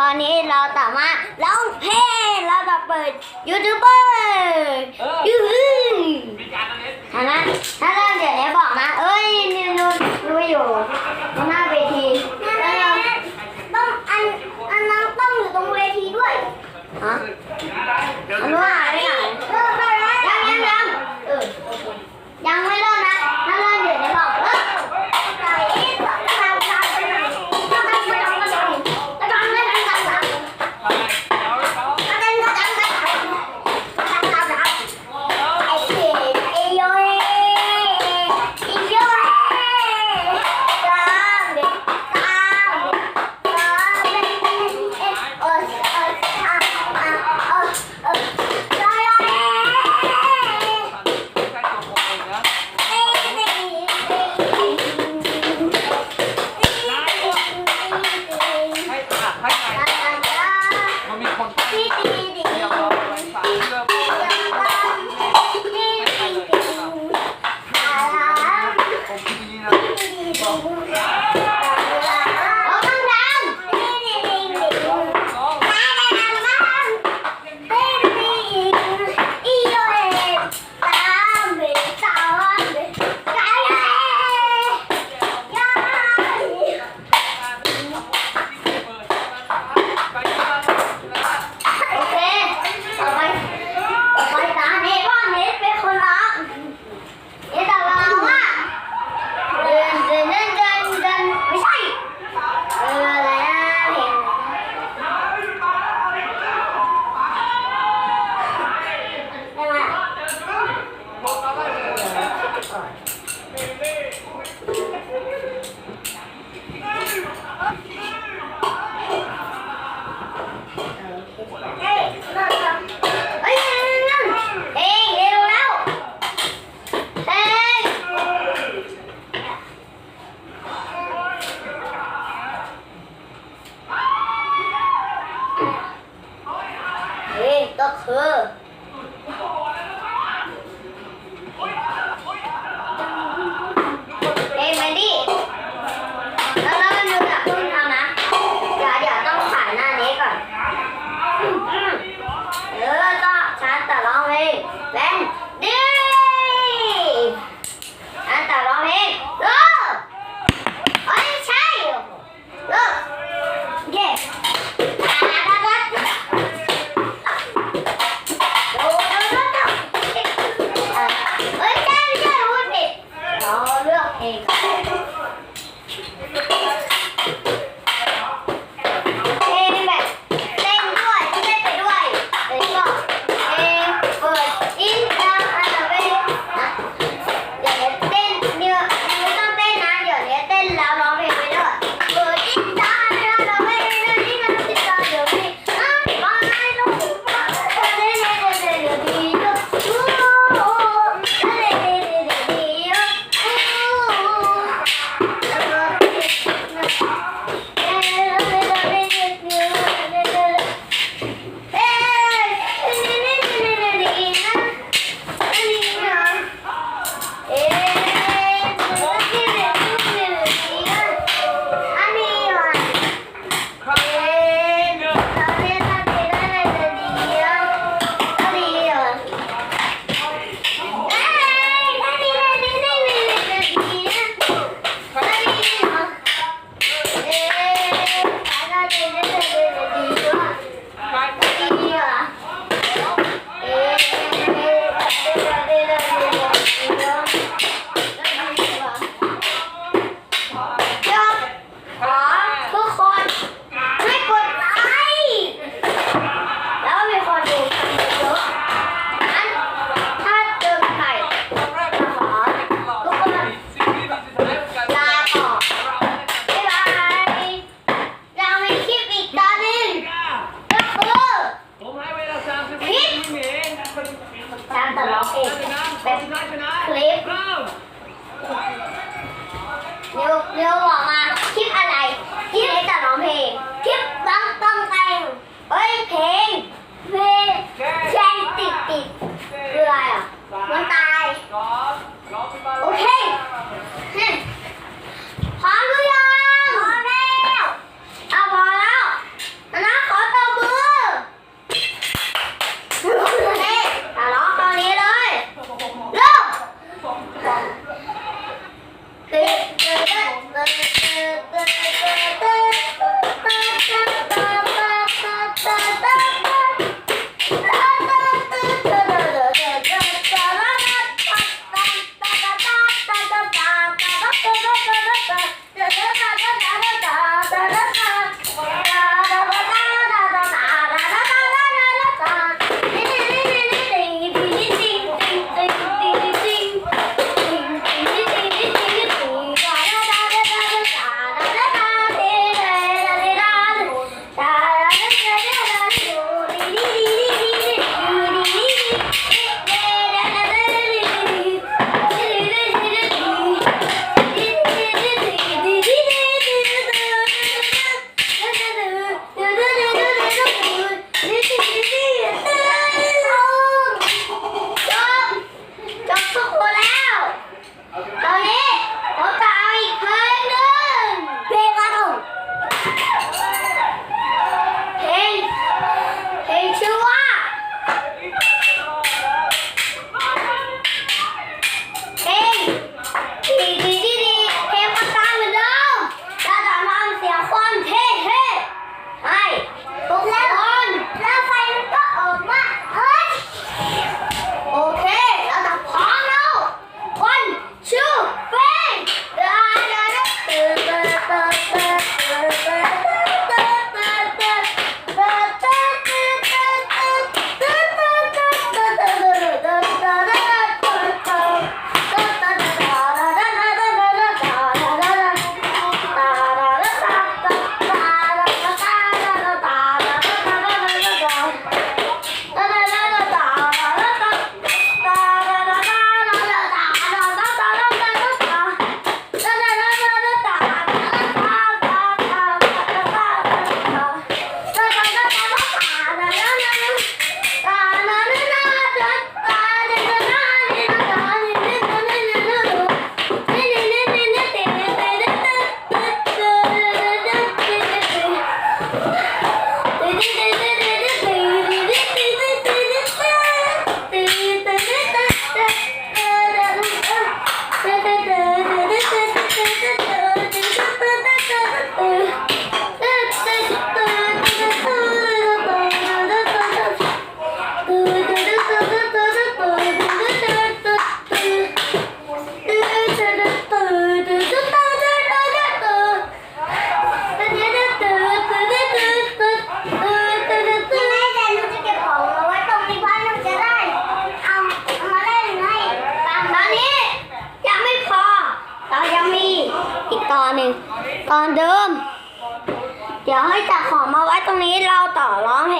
ตอนนี้เราสามารถร้องเพลงเราจะเปิดยูทูบเบอร์ยูทูบมีะถ้านั้ถ้าเรื่องเดี๋ยวนี้บอกนะ เอ้ยนิวนูนรู้อยู่หน้าเวทีแล้วเราต้องอันอันนั้นต้องอยู่ตรงเวทีด้วยฮะอันนู้ายไปไหน เออไปแล้ยังยังยังยังไม่เลิ No,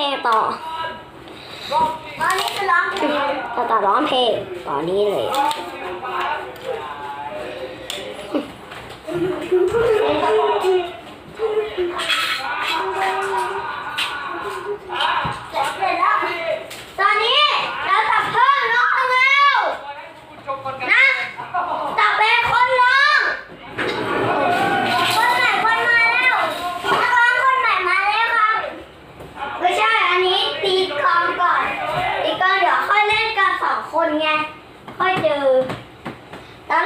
ลงต่อตอนนี้จะร้องเพลงต่ต่อร้องเพลงตอนนี้เลย คนไงค่อยเจอตอน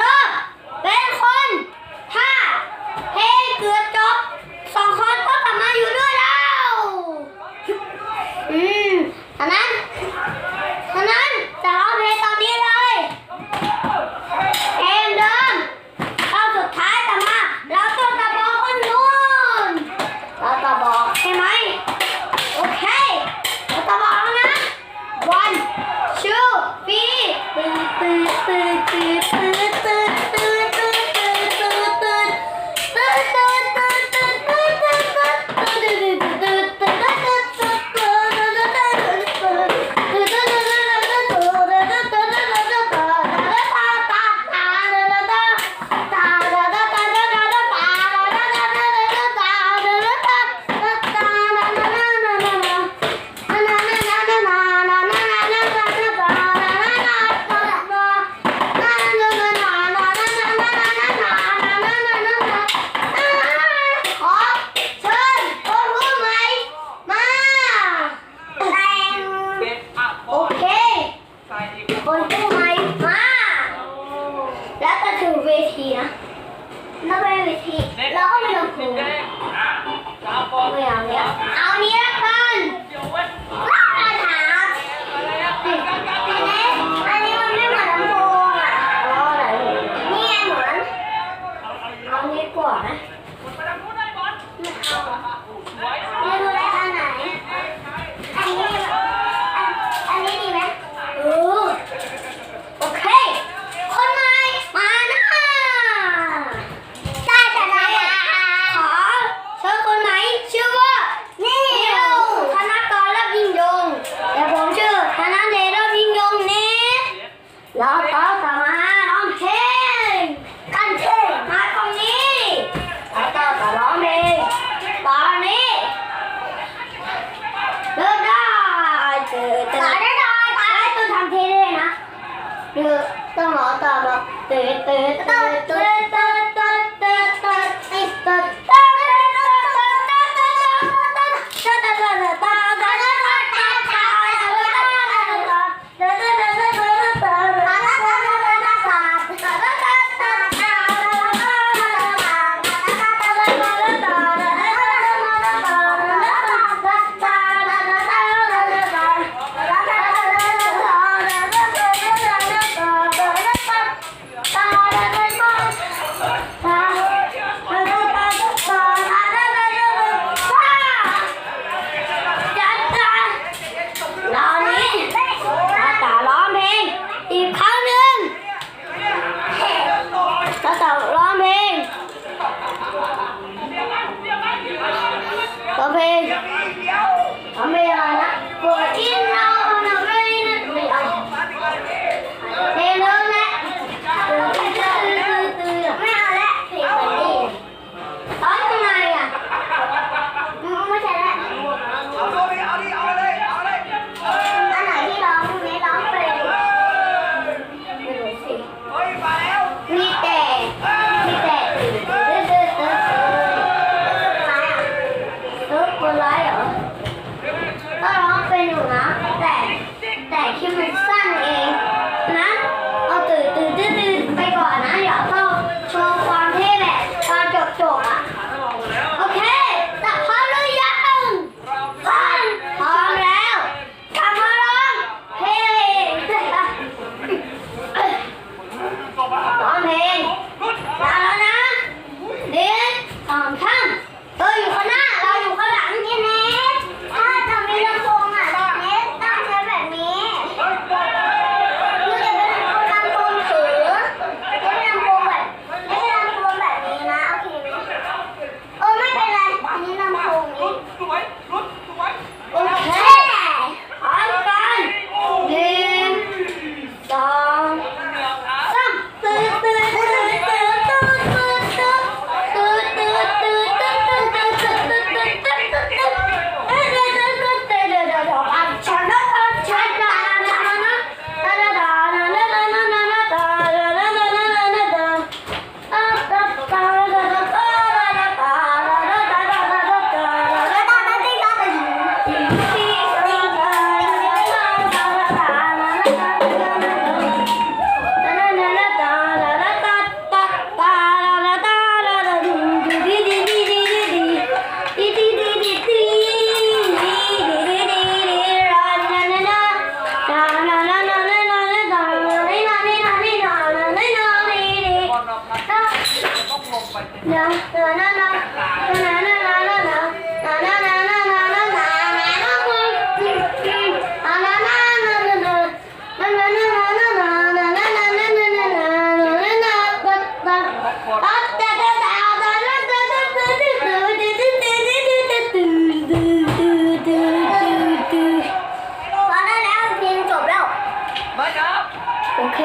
โอเค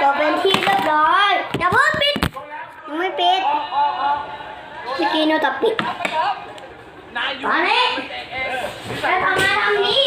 จบเป็นที่เรียบร้อยอย่าพิ่ปิดยังไม่ปิดเมื่กี้โนตับปิดตอนนี้จะทำมาทำนี้